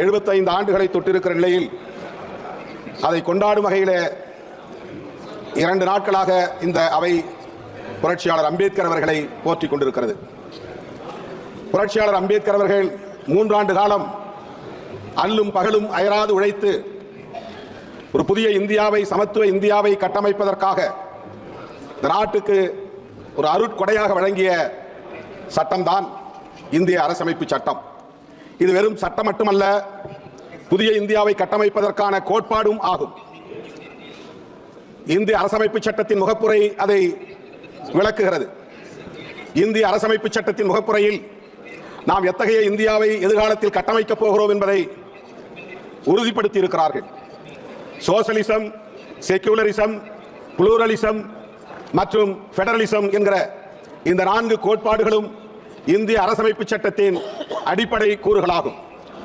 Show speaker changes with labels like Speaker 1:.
Speaker 1: 75 ஆண்டுகளை தொட்டிருக்கிற நிலையில் அதை கொண்டாடும் வகையில் இரண்டு நாட்களாக இந்த அவை புரட்சியாளர் அம்பேத்கர் அவர்களை போற்றிக் கொண்டிருக்கிறது. புரட்சியாளர் அம்பேத்கர் அவர்கள் மூன்றாண்டு காலம் அல்லும் பகலும் அயராது உழைத்து ஒரு புதிய இந்தியாவை சமத்துவ இந்தியாவை கட்டமைப்பதற்காக இந்த நாட்டுக்கு ஒரு அருட்கொடையாக வழங்கிய சட்டம்தான் இந்திய அரசமைப்பு சட்டம். இது வெறும் சட்டம் மட்டுமல்ல புதிய இந்தியாவை கட்டமைப்பதற்கான கோட்பாடும் ஆகும். இந்திய அரசமைப்பு சட்டத்தின் முகப்புரை அதை விளக்குகிறது. இந்திய அரசமைப்பு சட்டத்தின் முகப்புரையில் நாம் எத்தகைய இந்தியாவை எதிர்காலத்தில் கட்டமைக்கப் போகிறோம் என்பதை உறுதிப்படுத்தி இருக்கிறார்கள் சோசலிசம் செக்யூலரிசம் புளூரலிசம் மற்றும் ஃபெடரலிசம் என்கிற இந்த நான்கு கோட்பாடுகளும் இந்திய அரசமைப்பு சட்டத்தின் அடிப்படை கூறுகளாகும்.